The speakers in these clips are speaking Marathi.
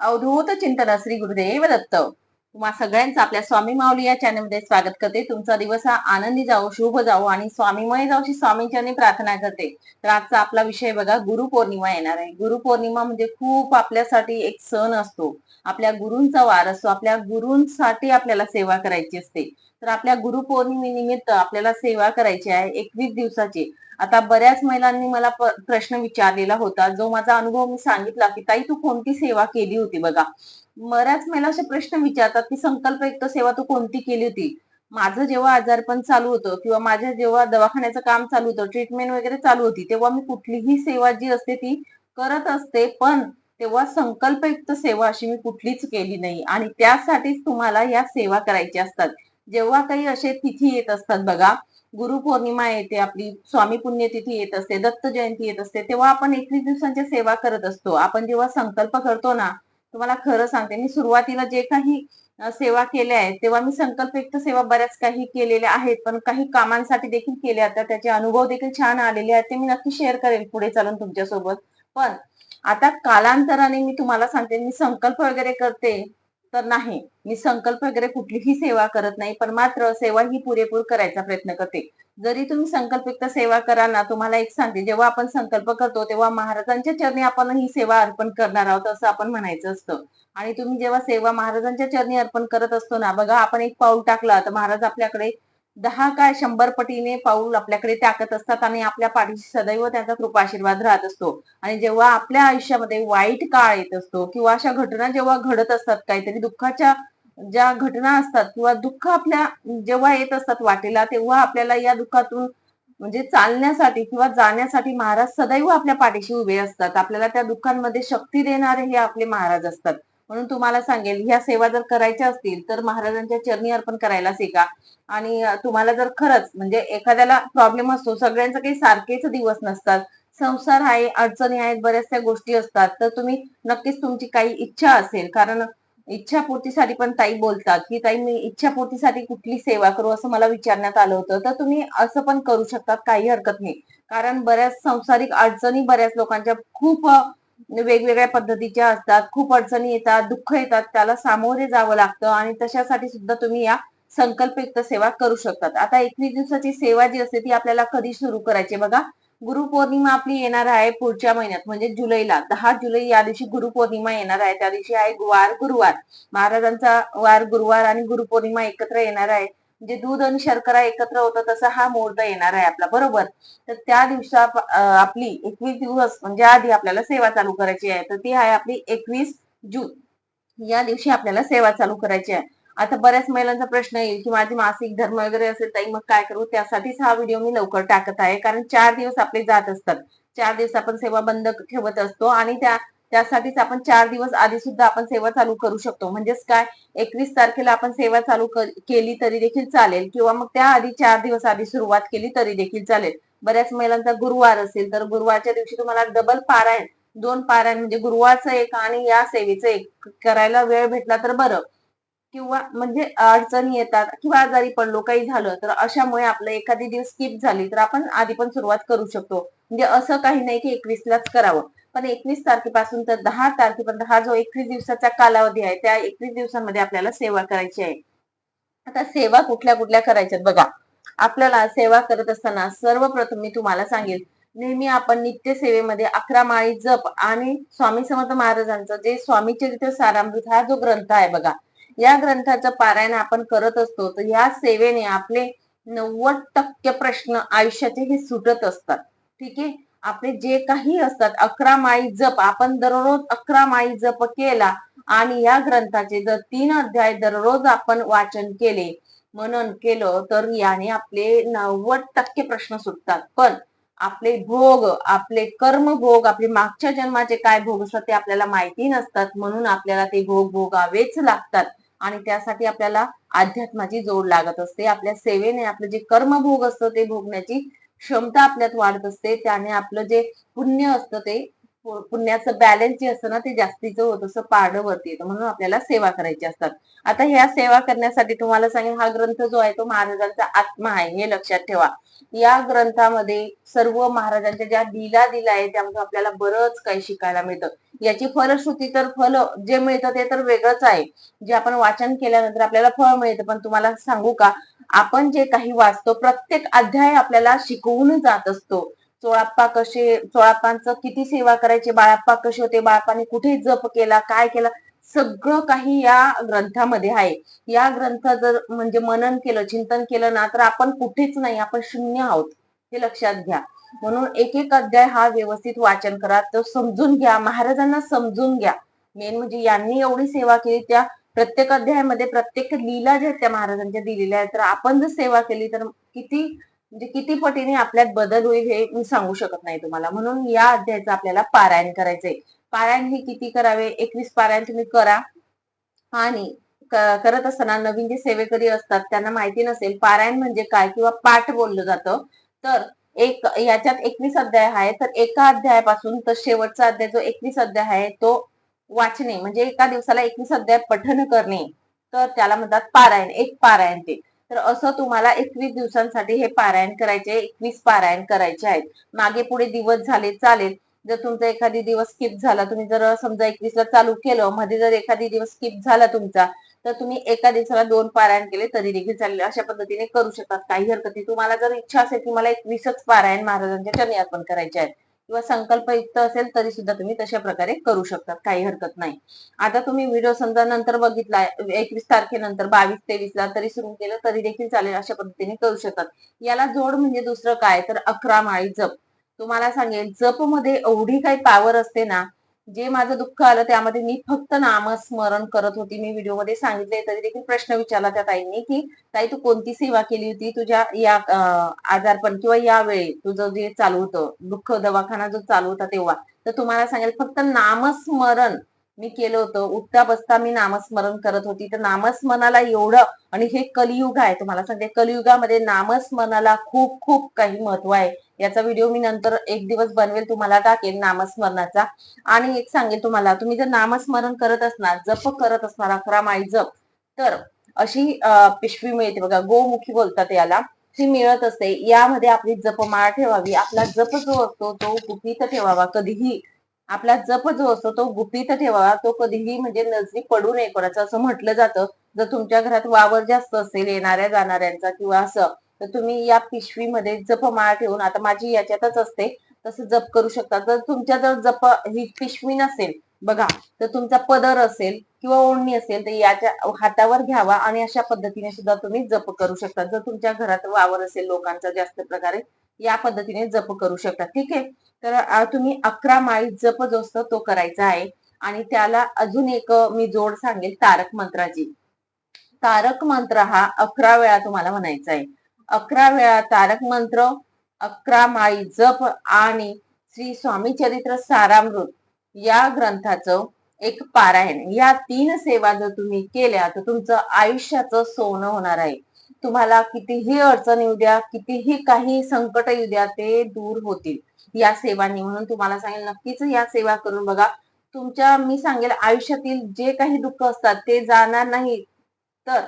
अवधूत चिंतन श्री गुरुदेव दत्त. तुम्हा सगळ्यांचं आपल्या स्वामी माऊली या चॅनलमध्ये स्वागत करते. तुमचा दिवस हा आनंदी जाओ शुभ जाओ आणि स्वामीमय जाऊशी अशी स्वामींच्याने प्रार्थना करते. तर आजचा आपला विषय बघा गुरुपौर्णिमा येणार आहे. गुरुपौर्णिमा म्हणजे खूप आपल्यासाठी एक सण असतो. आपल्या गुरूंचा वार असतो. आपल्या गुरूंसाठी आपल्याला सेवा करायची असते. तर आपल्या गुरुपौर्णिमेनिमित्त आपल्याला सेवा करायची आहे एकवीस दिवसाची. आता बऱ्याच महिलांनी मला प्रश्न विचारलेला होता. जो माझा अनुभव मी सांगितला की ताई तू कोणती सेवा केली होती बघा? बऱ्याच महिला असे प्रश्न विचारतात की संकल्पयुक्त सेवा तू कोणती केली होती? माझं जेव्हा आजारपण चालू होतं किंवा माझ्या जेव्हा दवाखान्याचं काम चालू होतं ट्रीटमेंट वगैरे चालू होती तेव्हा मी कुठलीही सेवा जी असते ती करत असते पण तेव्हा संकल्पयुक्त सेवा अशी मी कुठलीच केली नाही. आणि त्यासाठीच तुम्हाला या सेवा करायच्या असतात. जेव्हा काही असे तिथी येत असतात बघा गुरुपौर्णिमा येते आपली स्वामी पुण्यतिथी येत असते दत्त जयंती येत असते तेव्हा आपण एकवीस दिवसांची सेवा करत असतो. आपण जेव्हा संकल्प करतो ना तुम्हाला खरं सांगते मी सुरुवातीला जे काही सेवा केल्या आहेत तेव्हा मी संकल्पयुक्त सेवा बऱ्याच काही केलेल्या आहेत पण काही कामांसाठी देखील केल्या तर त्याचे अनुभव देखील छान आलेले आहेत ते मी नक्की शेअर करेल पुढे चालून तुमच्यासोबत. पण आता कालांतराने मी तुम्हाला सांगते मी संकल्प वगैरे करते तर नाही. मी संकल्प वगैरे कुठलीही सेवा करत नाही पण मात्र सेवा ही पुरेपूर करायचा प्रयत्न करते. जरी तुम्ही संकल्पयुक्त सेवा कराल ना तुम्हाला एक सांगते जेव्हा आपण संकल्प करतो तेव्हा महाराजांच्या चरणी आपण ही सेवा अर्पण करणार आहोत असं आपण म्हणायचं असतं. आणि तुम्ही जेव्हा सेवा महाराजांच्या चरणी अर्पण करत असतो ना बघा आपण एक पाऊल टाकला तर महाराज आपल्याकडे दहा काय शंभर पटीने पाऊल आपल्याकडे टाकत असतात आणि आपल्या पाठीशी सदैव त्यांचा कृपा आशीर्वाद राहत असतो. आणि जेव्हा आपल्या आयुष्यामध्ये वाईट काळ येत असतो किंवा अशा घटना जेव्हा घडत असतात काहीतरी दुःखाच्या ज्या घटना असतात किंवा दुःख आपल्या जेव्हा येत असतात वाटेला तेव्हा आपल्याला या दुःखातून म्हणजे चालण्यासाठी किंवा जाण्यासाठी महाराज सदैव आपल्या पाठीशी उभे असतात. आपल्याला त्या दुःखांमध्ये शक्ती देणारे हे आपले महाराज असतात. म्हणून तुम्हाला सांगेल ह्या सेवा जर करायच्या असतील तर महाराजांच्या चरणी अर्पण करायला शिका. आणि तुम्हाला जर खरंच म्हणजे एखाद्याला प्रॉब्लेम असतो सगळ्यांचं काही सारखेच दिवस नसतात. संसार आहे अडचणी आहेत बऱ्याचशा गोष्टी असतात. तर तुम्ही नक्कीच तुमची काही इच्छा असेल कारण इच्छापूर्तीसाठी पण ताई बोलतात की ताई मी इच्छापूर्तीसाठी कुठली सेवा करू? असं मला विचारण्यात आलं होतं. तर तुम्ही असं पण करू शकतात काही हरकत नाही. कारण बऱ्याच संसारिक अडचणी बऱ्याच लोकांच्या खूप वेगवेगळ्या पद्धतीच्या असतात. खूप अडचणी येतात दुःख येतात त्याला सामोरे जावं लागतं आणि तशासाठी सुद्धा तुम्ही या संकल्पयुक्त सेवा करू शकतात. आता एकवीस दिवसाची सेवा जी असते ती आपल्याला कधी सुरू करायची? बघा गुरुपौर्णिमा आपली येणार आहे पुढच्या महिन्यात म्हणजे जुलैला. दहा जुलै या दिवशी गुरुपौर्णिमा येणार आहे. त्या दिवशी आहे वार गुरुवार. महाराजांचा वार गुरुवार आणि गुरुपौर्णिमा एकत्र येणार आहे. म्हणजे दूध आणि शर्करा एकत्र होतं तसा हा मुहूर्त येणार आहे आपला. बरोबर? तर त्या दिवसा आपली एकवीस दिवस म्हणजे आधी आपल्याला सेवा चालू करायची आहे तर ती आहे आपली एकवीस जून. या दिवशी आपल्याला सेवा चालू करायची आहे. आता बऱ्याच महिलांचा प्रश्न येईल की माझी मासिक धर्म वगैरे असेल तर मग काय करू? त्यासाठीच हा व्हिडिओ मी लवकर टाकत आहे कारण चार दिवस आपले जात असतात. चार दिवस आपण सेवा बंद ठेवत असतो आणि त्या त्यासाठीच आपण चार दिवस आधी सुद्धा आपण सेवा चालू करू शकतो. म्हणजेच काय? एकवीस तारखेला आपण सेवा चालू केली तरी देखील चालेल. किंवा मग त्या आधी चार दिवस आधी सुरुवात केली तरी देखील चालेल. बऱ्याच महिलांचा गुरुवार असेल तर गुरुवारच्या दिवशी तुम्हाला डबल पारायण दोन पारायण म्हणजे गुरुवारचं एक आणि या सेवेचं एक. करायला वेळ भेटला तर बरं. किंवा म्हणजे अडचणी येतात किंवा आजारी पडलो काही झालं तर अशामुळे आपलं एखादी दिवस स्किप झाली तर आपण आधी पण सुरुवात करू शकतो. म्हणजे असं काही नाही की एकवीसलाच करावं. पण एकवीस तारखेपासून तर दहा तारखेपर्यंत हा जो एकवीस दिवसाचा कालावधी आहे त्या एकवीस दिवसांमध्ये आपल्याला सेवा करायची आहे. आता सेवा कुठल्या कुठल्या करायच्यात बघा. आपल्याला सेवा करत असताना सर्वप्रथम मी तुम्हाला सांगेल नेहमी आपण नित्य सेवेमध्ये अकरा माळी जप आणि स्वामी समर्थ महाराजांचं जे स्वामी चरित्र सारामृत हा जो ग्रंथ आहे बघा या ग्रंथाचं पारायण आपण करत असतो तर या सेवेने आपले नव्वद टक्के प्रश्न आयुष्याचे हे सुटत असतात. ठीक आहे? आपले जे काही असतात अकरा माळी जप आपण दररोज अकरा माळी जप केला आणि या ग्रंथाचे जर तीन अध्याय दररोज आपण वाचन केले मनन केलं तर याने आपले नव्वद टक्के प्रश्न सुटतात. पण आपले भोग आपले कर्म भोग आपले मागच्या जन्माचे काय भोग असतात ते आपल्याला माहिती नसतात म्हणून आपल्याला ते भोग भोगावेच लागतात आणि त्यासाठी आपल्याला अध्यात्माची जोड लागत असते. आपल्या सेवेने आपलं जे कर्मभोग असतं ते भोगण्याची क्षमता आपल्यात वाढत असते त्याने आपलं जे पुण्य असतं ते पुण्याचं बॅलन्स जे असतं ना ते जास्तीचं होत. असं पारडं वरती येतं. म्हणून आपल्याला सेवा करायची असतात. आता ह्या सेवा करण्यासाठी तुम्हाला सांगेन हा ग्रंथ जो आहे तो महाराजांचा आत्मा आहे. हे लक्षात ठेवा. या ग्रंथामध्ये सर्व महाराजांच्या ज्या लीला दिला आहे त्यामध्ये आपल्याला बरंच काही शिकायला मिळतं. याची फलश्रुती तर फल जे मिळतं ते तर वेगळंच आहे. जे आपण वाचन केल्यानंतर आपल्याला फळ मिळतं. पण तुम्हाला सांगू का आपण जे काही वाचतो प्रत्येक अध्याय आपल्याला शिकवून जात असतो. चोळाप्पा कसे चोळाप्पांचं किती सेवा करायचे बाळाप्पा कसे होते बाळाप्पाने कुठे जप केला काय केला? सगळं काही या ग्रंथामध्ये आहे. या ग्रंथ जर म्हणजे मनन केलं चिंतन केलं ना तर आपण कुठेच नाही आपण शून्य आहोत. हे लक्षात घ्या. म्हणून एक एक अध्याय हा व्यवस्थित वाचन करा. तो समजून घ्या. महाराजांना समजून घ्या. मेन म्हणजे यांनी एवढी सेवा केली त्या प्रत्येक अध्यायामध्ये प्रत्येक लीला ज्या त्या महाराजांच्या दिलेल्या आहेत. तर आपण जर सेवा केली तर किती म्हणजे किती पटीने आपल्यात बदल होईल हे मी सांगू शकत नाही तुम्हाला. म्हणून या अध्यायाचं आपल्याला पारायण करायचंय. पारायण हे किती करावे? एकवीस पारायण तुम्ही करा. आणि करत असताना नवीन जे सेवेकरी असतात त्यांना माहिती नसेल पारायण म्हणजे काय किंवा पाठ बोललं जातं. तर एक याच्यात एकवीस अध्याय आहे. तर एका अध्यायापासून तर शेवटचा अध्याय जो एकवीस अध्याय आहे तो वाचणे. म्हणजे एका दिवसाला एकवीस अध्याय पठन करणे. तर त्याला म्हणतात पारायण. एक पारायण ते. तर असं तुम्हाला एकवीस दिवसांसाठी हे पारायण करायचे एकवीस पारायण करायचे आहेत. मागे पुढे दिवस झाले चालेल. जर तुमचा एखादी दिवस स्किप झाला तुम्ही जर समजा एकवीसला चालू केलं मध्ये जर एखादी दिवस स्किप झाला तुमचा तर तुम्ही एका दिवसाला दोन पारायण केले तरी देखील चालेल. अशा पद्धतीने करू शकतात. काही हरकत नाही. तुम्हाला जर इच्छा असेल की मला एकवीसच पारायण महाराजांच्या चरणी अर्पण करायचे आहेत किंवा संकल्पयुक्त असेल तरी सुद्धा तुम्ही तशा प्रकारे करू शकतात. काही हरकत नाही. आता तुम्ही व्हिडिओ समजा नंतर बघितला एकवीस तारखेनंतर बावीस तेवीसला तरी सुरू केलं तरी देखील चालेल अशा पद्धतीने करू शकतात. याला जोड म्हणजे दुसरं काय? तर अकरा माळी जप. तुम्हाला सांगेल जपमध्ये एवढी काही पावर असते ना जे माझं दुःख आलं त्यामध्ये मी फक्त नामस्मरण करत होती. मी व्हिडिओमध्ये सांगितले तरी देखील प्रश्न विचारला त्या ताईंनी की ताई तू कोणती सेवा केली होती? तुझ्या या आजारपण किंवा या वेळी तुझं जे चालू होतं दुःख दवाखाना जो चालू होता तेव्हा तर तुम्हाला सांगेल फक्त नामस्मरण मी केलं होतं. उठता बसता मी नामस्मरण करत होती. तर नामस्मरणाला एवढं आणि हे कलियुग आहे. तुम्हाला सांगते कलियुगामध्ये नामस्मरणाला खूप खूप काही महत्त्व आहे. याचा व्हिडिओ मी नंतर एक दिवस बनवेल तुम्हाला टाकेल नामस्मरणाचा. आणि एक सांगेल तुम्हाला तुम्ही जर नामस्मरण करत असणार जप करत असणार अकरा माळी जप तर अशी पिशवी मिळते बघा. गोमुखी बोलतात याला. ती मिळत असते. यामध्ये आपली जपमाळ ठेवावी. आपला जप जो असतो तो गुपित ठेवावा. कधीही. आपला जप जो असतो तो गुपित ठेवावा. तो कधीही म्हणजे नजरी पडू नये कोणाचं असं म्हटलं जातं. जर तुमच्या घरात वावर जास्त असेल येणाऱ्या जाणाऱ्यांचा किंवा असं तर तुम्ही या पिशवीमध्ये जपमाळा ठेवून आता माझी याच्यातच असते तसं जप करू शकता. जर तुमच्या जर जप ही पिशवी नसेल बघा तर तुमचा पदर असेल किंवा ओढणी असेल तर याच्या हातावर घ्यावा आणि अशा पद्धतीने सुद्धा तुम्ही जप करू शकता. जर तुमच्या घरात वावर असेल लोकांचा जास्त प्रकारे या पद्धतीने जप करू शकता. ठीक आहे? तर तुम्ही अकरा माळी जप जो असतो तो करायचा आहे. आणि त्याला अजून एक मी जोड सांगेल तारक मंत्राची. तारक मंत्र हा अकरा वेळा तुम्हाला म्हणायचा आहे. अकरा वेळा तारक मंत्र अकरा माळी जप आणि श्री स्वामी चरित्र सारामृत या ग्रंथाचं एक पारायण. या तीन सेवा जर तुम्ही केल्या तर तुमचं आयुष्याचं सोनं होणार आहे. तुम्हाला कितीही अडचण येऊ द्या कितीही काही संकट येऊ द्या ते दूर होतील. या सेवांनी म्हणून तुम्हाला सांगेल नक्कीच या सेवा करून बघा. तुमच्या मी सांगेल आयुष्यातील जे काही दुःख असतात ते जाणार नाही तर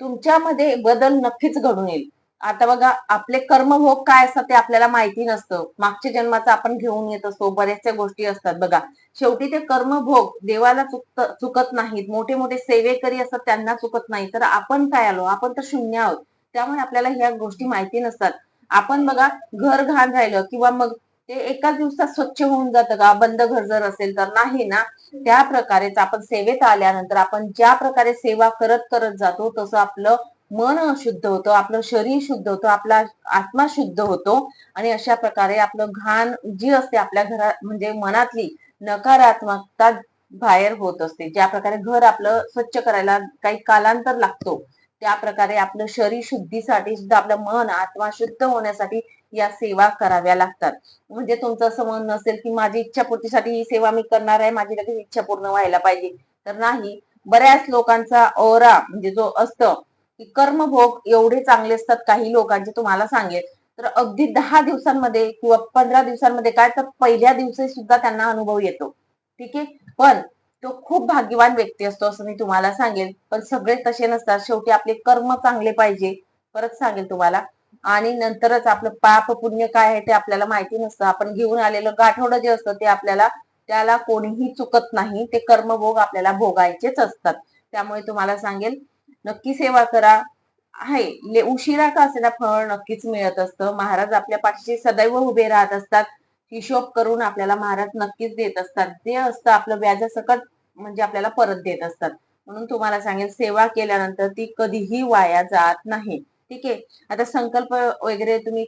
तुमच्यामध्ये बदल नक्कीच घडून येईल. आता बघा आपले कर्मभोग काय असतात ते आपल्याला माहिती नसतं. मागच्या जन्माचं आपण घेऊन येत असतो बऱ्याचशा गोष्टी असतात. बघा शेवटी ते कर्मभोग देवाला चुकत चुकत नाहीत. मोठे मोठे सेवेकरी असतात त्यांना चुकत नाही. तर आपण काय आलो? आपण तर शून्य आहोत. त्यामुळे आपल्याला ह्या गोष्टी माहिती नसतात. आपण बघा घर घाण राहिलं किंवा मग ते एकाच दिवसात स्वच्छ होऊन जातं का? बंद घर जर असेल तर नाही ना? त्या प्रकारेच आपण सेवेत आल्यानंतर आपण ज्या प्रकारे सेवा करत करत जातो तसं आपलं मन शुद्ध होतं आपलं शरीर शुद्ध होतं आपला आत्मा शुद्ध होतो आणि अशा प्रकारे आपलं घाण जी असते आपल्या घरात म्हणजे मनातली नकारात्मकता बाहेर होत असते. ज्या प्रकारे घर आपलं स्वच्छ करायला काही कालांतर लागतो त्या प्रकारे आपलं शरीर शुद्धीसाठी सुद्धा आपलं मन आत्मा शुद्ध होण्यासाठी या सेवा कराव्या लागतात. म्हणजे तुमचं असं मन नसेल की माझी इच्छापूर्तीसाठी ही सेवा मी करणार आहे माझी लगेच इच्छा पूर्ण व्हायला पाहिजे. तर नाही बऱ्याच लोकांचा ओरा म्हणजे जो असतं की कर्मभोग एवढे चांगले असतात काही लोकांचे तुम्हाला सांगेल. तर अगदी दहा दिवसांमध्ये किंवा पंधरा दिवसांमध्ये काय तर पहिल्या दिवशी सुद्धा त्यांना अनुभव येतो. ठीक आहे? पण तो खूप भाग्यवान व्यक्ती असतो असं मी तुम्हाला सांगेल. पण सगळे तसे नसतात. शेवटी आपले कर्म चांगले पाहिजे. परत सांगेल तुम्हाला. आणि नंतरच आपलं पाप पुण्य काय आहे ते आपल्याला माहिती नसतं. आपण घेऊन आलेलं गाठवडं जे असतं ते आपल्याला त्याला कोणीही चुकत नाही. ते कर्मभोग आपल्याला भोगायचेच असतात. त्यामुळे तुम्हाला सांगेल नक्की सेवा करा. आहे. उशिरा का असेना फळ नक्कीच मिळत असतं. महाराज आपल्या पाठीशी सदैव उभे राहत असतात. हिशोब करून आपल्याला महाराज नक्कीच देत असतात. जे असतं आपलं व्याजासकट म्हणजे आपल्याला परत देत असतात. म्हणून तुम्हाला सांगेल सेवा केल्यानंतर ती कधीही वाया जात नाही. ठीक आहे? आता संकल्प वगैरे तुम्ही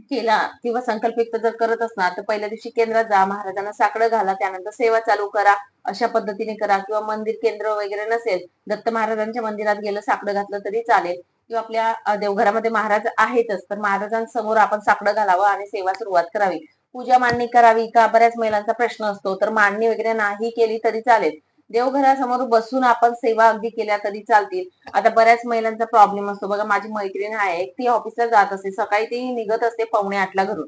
केला किंवा संकल्पित जर करत असणार तर पहिल्या दिवशी केंद्रात जा महाराजांना साकडं घाला त्यानंतर सेवा चालू करा अशा पद्धतीने करा. किंवा मंदिर केंद्र वगैरे नसेल दत्त महाराजांच्या मंदिरात गेलं साकडं घातलं तरी चालेल. किंवा आपल्या देवघरामध्ये महाराज आहेतच तर महाराजांसमोर आपण साकडं घालावं आणि सेवा सुरुवात करावी. पूजा मांडणी करावी का? बऱ्याच महिलांचा प्रश्न असतो तर मांडणी वगैरे नाही केली तरी चालेल. देवघरासमोर बसून आपण सेवा अगदी केल्या तरी चालतील. आता बऱ्याच महिलांचा प्रॉब्लेम असतो. बघा माझी मैत्रीण आहे ती ऑफिसला जात असते. सकाळी ती निघत असते पावणे आठला घरून.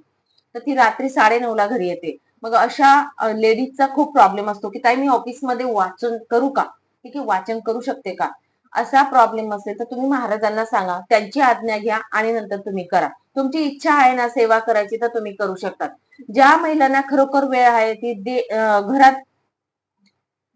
तर ती रात्री साडे ला घरी येते. मग अशा लेडीजचा खूप प्रॉब्लेम असतो की ताई मी ऑफिसमध्ये वाचन करू का? ठीक आहे वाचन करू शकते का? असा प्रॉब्लेम असेल तर तुम्ही महाराजांना सांगा त्यांची आज्ञा घ्या आणि नंतर तुम्ही करा. तुमची इच्छा आहे ना सेवा करायची तर तुम्ही करू शकता ज्या महिलांना खरोखर वेळ आहे ती दे- घरात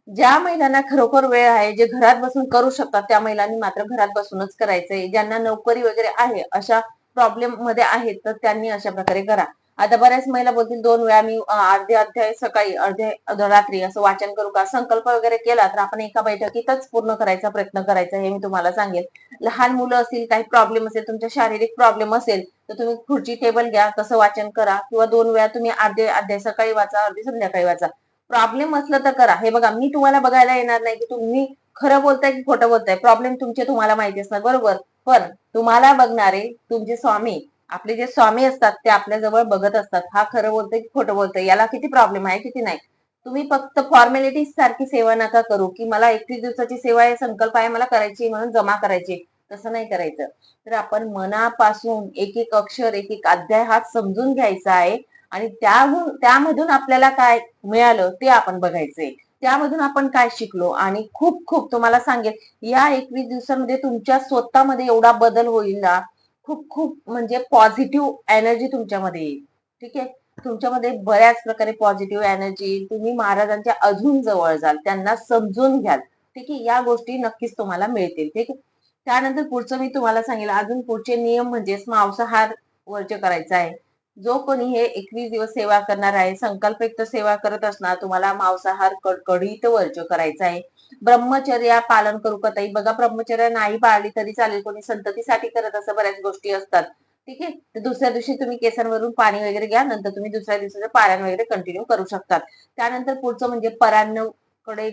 ज्या महिलांना खरोखर वेळ आहे जे घरात बसून करू शकतात त्या महिलांनी मात्र घरात बसूनच करायचंय. ज्यांना नोकरी वगैरे आहे अशा प्रॉब्लेममध्ये आहेत तर त्यांनी अशा प्रकारे करा. आता बऱ्याच महिला बोलतील दोन वेळा मी अर्धे अध्याय सकाळी अर्धे रात्री असं वाचन करू का? संकल्प वगैरे केला तर आपण एका बैठकीतच पूर्ण करायचा प्रयत्न करायचा हे मी तुम्हाला सांगेल लहान मुलं असतील काही प्रॉब्लेम असेल तुमच्या शारीरिक प्रॉब्लेम असेल तर तुम्ही खुर्ची टेबल घ्या तसं वाचन करा. किंवा दोन वेळा तुम्ही अर्धे अध्याय सकाळी वाचा अर्धे संध्याकाळी वाचा. प्रॉब्लेम असलं तर करा. हे बघा मी तुम्हाला बघायला येणार नाही की तुम्ही खरं बोलताय की खोटं बोलताय. प्रॉब्लेम तुमचे तुम्हाला माहिती असणार बरोबर? पण तुम्हाला बघणारे तुमचे स्वामी आपले जे स्वामी असतात ते आपल्या जवळ बघत असतात. हा खरं बोलतोय की खोटं बोलतोय याला किती प्रॉब्लेम आहे किती नाही? तुम्ही फक्त फॉर्मॅलिटी सारखी सेवा नका करू की मला एकवीस दिवसाची सेवा आहे संकल्प आहे मला करायची म्हणून जमा करायची तसं नाही करायचं. तर आपण मनापासून एक एक अक्षर एक एक अध्याय हा समजून घ्यायचा आहे. आणि त्याहून त्यामधून आपल्याला काय मिळालं ते आपण बघायचंय. त्यामधून आपण काय शिकलो? आणि खूप खूप तुम्हाला सांगेल या एकवीस दिवसांमध्ये तुमच्या स्वतःमध्ये एवढा बदल होईल ना खूप खूप म्हणजे पॉझिटिव्ह एनर्जी तुमच्यामध्ये येईल. ठीक आहे? तुमच्यामध्ये बऱ्याच प्रकारे पॉझिटिव्ह एनर्जी तुम्ही महाराजांच्या अजून जवळ जाल त्यांना समजून घ्याल. ठीक आहे? या गोष्टी नक्कीच तुम्हाला मिळतील. ठीक आहे? त्यानंतर पुढचं मी तुम्हाला सांगेल अजून पुढचे नियम म्हणजे मांसाहार वर्ज करायचा आहे. जो कोणी हे एकवीस दिवस सेवा करणार आहे संकल्पयुक्त सेवा करत असणार तुम्हाला मांसाहार कडकडीत वर्ज करायचा आहे. ब्रह्मचर्या पालन करू का ताई? बघा ब्रह्मचर्या नाही पाळली तरी चालेल कोणी संततीसाठी करत असं बऱ्याच गोष्टी असतात. ठीक आहे? तर दुसऱ्या दिवशी तुम्ही केसांवरून पाणी वगैरे घ्या नंतर तुम्ही दुसऱ्या दिवसाचं पारायण वगैरे कंटिन्यू करू शकतात. त्यानंतर पुढचं म्हणजे परान्नकडे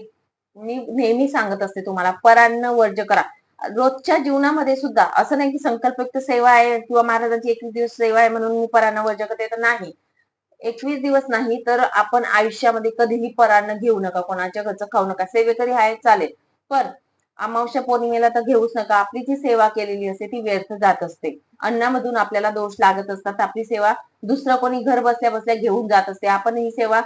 मी नेहमी सांगत असते तुम्हाला परान्न वर्ज करा. रोजच्या जीवनामध्ये सुद्धा असं नाही की संकल्पयुक्त सेवा आहे किंवा महाराजांची एकवीस दिवस सेवा आहे म्हणून मी परानं वर्ज करते तर नाही. एकवीस दिवस नाही तर आपण आयुष्यामध्ये कधीही परानं घेऊ नका कोणाच्या घरचं खाऊ नका. सेवेकरी आहे चालेल. पण अमावस्या पौर्णिमेला तर घेऊच नका. आपली जी सेवा केलेली असते ती व्यर्थ जात असते. अन्नामधून आपल्याला दोष लागत असतात. आपली सेवा दुसरं कोणी घर बसल्या बसल्या घेऊन जात असते. आपण ही सेवा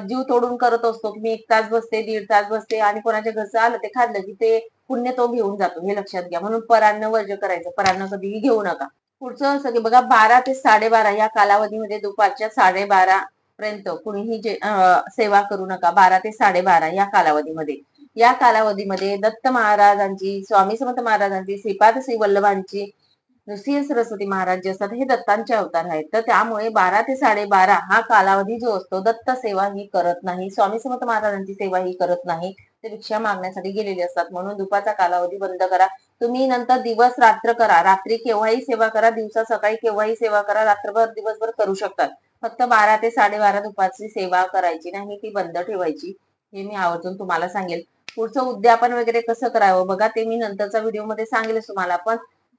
जीव तोडून करत असतो की मी एक तास बसते दीड तास बसते आणि कोणाच्या घरचं आलं ते खाल्लं की ते पुण्य तो घेऊन जातो हे लक्षात घ्या. म्हणून परान्न वर्ज करायचं. परान्न कधीही घेऊ नका. पुढचं असं की बघा बारा ते साडेबारा या कालावधीमध्ये दुपारच्या साडेबारा पर्यंत कुणीही जे सेवा करू नका. बारा ते साडेबारा या कालावधीमध्ये. या कालावधीमध्ये दत्त महाराजांची स्वामी समर्थ महाराजांची श्रीपाद श्री वल्लभांची नृसिंह सरस्वती महाराज जे असतात हे दत्तांचे अवतार आहेत. तर त्यामुळे बारा ते साडेबारा हा कालावधी जो असतो दत्त सेवा ही करत नाही स्वामी समर्थ महाराजांची सेवा ही करत नाही. भिक्षा मागण्यासाठी गेलेले असतात. म्हणून दुपारचा कालावधी बंद करा. तुम्ही नंतर दिवस रात्र करा. रात्री केव्हाही सेवा करा. दिवसा सकाळी केव्हाही सेवा करा. रात्रभर दिवसभर करू शकतात. फक्त बारा ते साडेबारा दुपारची सेवा करायची नाही ती बंद ठेवायची. हे मी आवर्जून तुम्हाला सांगेल. पुढचं उद्यापन वगैरे कसं करावं? बघा ते मी नंतरच्या व्हिडिओमध्ये सांगेलच तुम्हाला. पण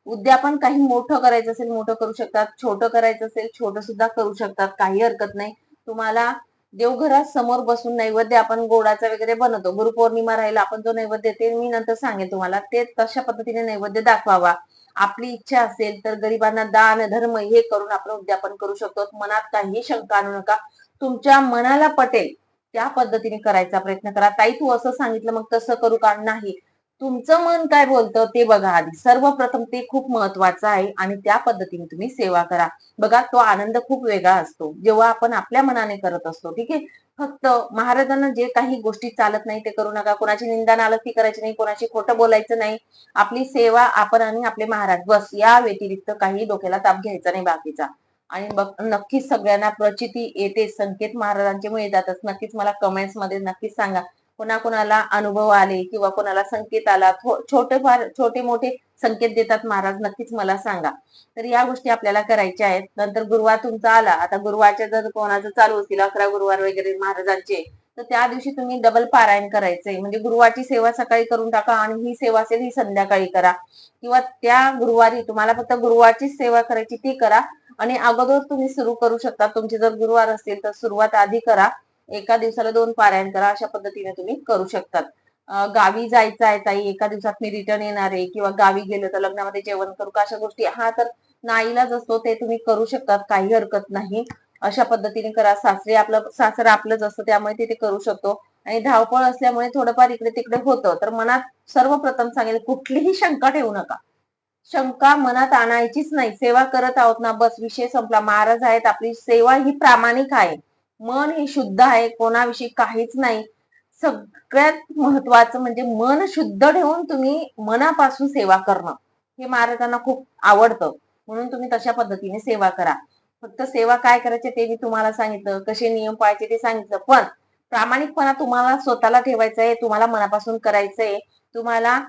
उद्यापन काही मोठं करायचं असेल मोठं करू शकतात. छोटं करायचं असेल छोटं सुद्धा करू शकतात. काही हरकत नाही. तुम्हाला देवघरात समोर बसून नैवेद्य आपण गोडाचा वगैरे बनवतो. गुरुपौर्णिमा राहील आपण जो नैवेद्य ते मी नंतर सांगेन तुम्हाला. ते तशा पद्धतीने नैवेद्य दाखवावा? आपली इच्छा असेल तर गरिबांना दान धर्म हे करून आपण उद्यापन करू शकतो. मनात काही शंका आणू नका. तुमच्या मनाला पटेल त्या पद्धतीने करायचा प्रयत्न करा. ताई तू असं सांगितलं मग तसं करू का? नाही. तुमचं मन काय बोलतं ते बघा आधी. सर्वप्रथम ते खूप महत्वाचं आहे आणि त्या पद्धतीने तुम्ही सेवा करा. बघा तो आनंद खूप वेगळा असतो. जेव्हा आपण आपल्या मनाने करत असतो ठीक आहे? फक्त महाराजांना जे काही गोष्टी चालत नाही ते करू नका. कोणाची निंदा नालती करायची नाही कोणाची खोटं बोलायचं नाही. आपली सेवा आपण आणि आपले महाराज बस या व्यतिरिक्त काही डोक्याला ताप घ्यायचा नाही बाकीचा. आणि बघ नक्कीच सगळ्यांना प्रचिती येते. संकेत महाराजांचे मुळे मिळतातच नक्कीच मला कमेंट्समध्ये नक्कीच सांगा. कोणाकोणाला अनुभव आले किंवा कोणाला संकेत आला छोटे फार छोटे मोठे संकेत देतात महाराज नक्कीच मला सांगा. तर या गोष्टी आपल्याला करायच्या आहेत. नंतर गुरुवार तुमचा आला. आता गुरुवारच्या जर कोणाचं चालू असतील अकरा गुरुवार वगैरे महाराजांचे तर त्या दिवशी तुम्ही डबल पारायण करायचंय. म्हणजे गुरुवारची सेवा सकाळी करून टाका आणि ही सेवा असेल ही संध्याकाळी करा. किंवा त्या गुरुवारी तुम्हाला फक्त गुरुवारचीच सेवा करायची ती करा. आणि अगोदर तुम्ही सुरू करू शकता. तुमचे जर गुरुवार असतील तर सुरुवात आधी करा. एका दिवसाला दोन पारायण करा अशा पद्धतीने तुम्ही करू शकतात. गावी जायचं आहे ताई एका दिवसात मी रिटर्न येणार आहे किंवा गावी गेलो तर लग्नामध्ये जेवण करू का अशा गोष्टी. हा तर नाईलाच असतो ते तुम्ही करू शकतात काही हरकत नाही. अशा पद्धतीने करा सासरे आपलं सासर आपलंच असतं त्यामुळे तिथे करू शकतो. आणि धावपळ असल्यामुळे थोडंफार इकडे तिकडे होतं तर मनात सर्वप्रथम सांगेल कुठलीही शंका ठेवू नका. शंका मनात आणायचीच नाही सेवा करत आहोत ना बस विषय संपला महाराज आहेत आपली सेवा ही प्रामाणिक आहे. मन हे शुद्ध आहे कोणाविषयी काहीच नाही. सगळ्यात महत्वाचं म्हणजे मन शुद्ध ठेवून तुम्ही मनापासून सेवा करणं. हे महाराजांना खूप आवडतं. म्हणून तुम्ही तशा पद्धतीने सेवा करा. फक्त सेवा काय करायचे ते मी तुम्हाला सांगितलं. कसे नियम पाळायचे ते सांगितलं. पण प्रामाणिकपणा तुम्हाला स्वतःला ठेवायचा आहे तुम्हाला मनापासून करायचंय. तुम्हाला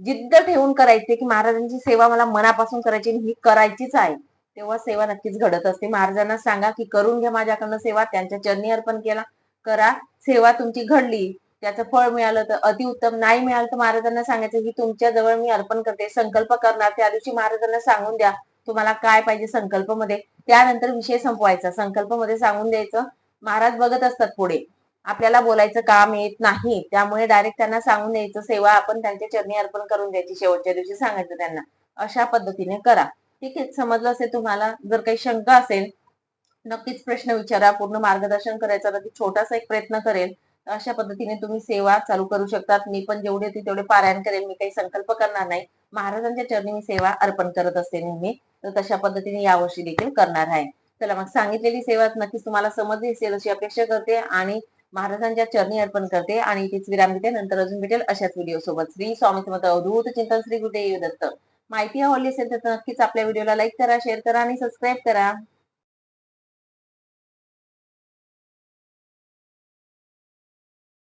जिद्द ठेवून करायचे की महाराजांची सेवा मला मनापासून करायची ही करायचीच आहे. तेव्हा सेवा नक्कीच घडत असते. महाराजांना सांगा की करून घ्या माझ्याकडनं सेवा. त्यांच्या चरणी अर्पण केला. करा. सेवा तुमची घडली. त्याचं फळ मिळालं तर अतिउत्तम नाही मिळालं तर महाराजांना सांगायचं की तुमच्या जवळ मी अर्पण करते. संकल्प करणार. त्या दिवशी महाराजांना सांगून द्या तुम्हाला काय पाहिजे संकल्पमध्ये त्यानंतर विषय संपवायचा. संकल्पमध्ये सांगून द्यायचं. महाराज बघत असतात पुढे. आपल्याला बोलायचं काम येत नाही. त्यामुळे डायरेक्ट त्यांना सांगून द्यायचं सेवा आपण त्यांच्या चरणी अर्पण करून द्यायची. शेवटच्या दिवशी सांगायचं त्यांना. अशा पद्धतीने करा. ठीक आहे? समजलं असेल तुम्हाला? जर काही शंका असेल नक्कीच प्रश्न विचारा. पूर्ण मार्गदर्शन करायचा छोटासा एक प्रयत्न करेल अशा पद्धतीने तुम्ही सेवा चालू करू शकतात. मी पण जेवढे होते तेवढे पारायण करेल मी काही संकल्प करणार नाही. महाराजांच्या चरणी मी सेवा अर्पण करत असते नेहमी. तर तशा पद्धतीने यावर्षी देखील करणार आहे. चला मग सांगितलेली सेवा नक्कीच तुम्हाला समजली असेल अशी अपेक्षा करते आणि महाराजांच्या चरणी अर्पण करते आणि इथेच विराम देते. नंतर अजून भेटेल अशाच व्हिडिओ सोबत. श्री स्वामी समर्थ अवधूत चिंतन श्री गुरुदेव दत्त. माहिती आवडली असेल तर नक्कीच आपल्या व्हिडिओला लाईक करा शेअर करा आणि सबस्क्राईब करा.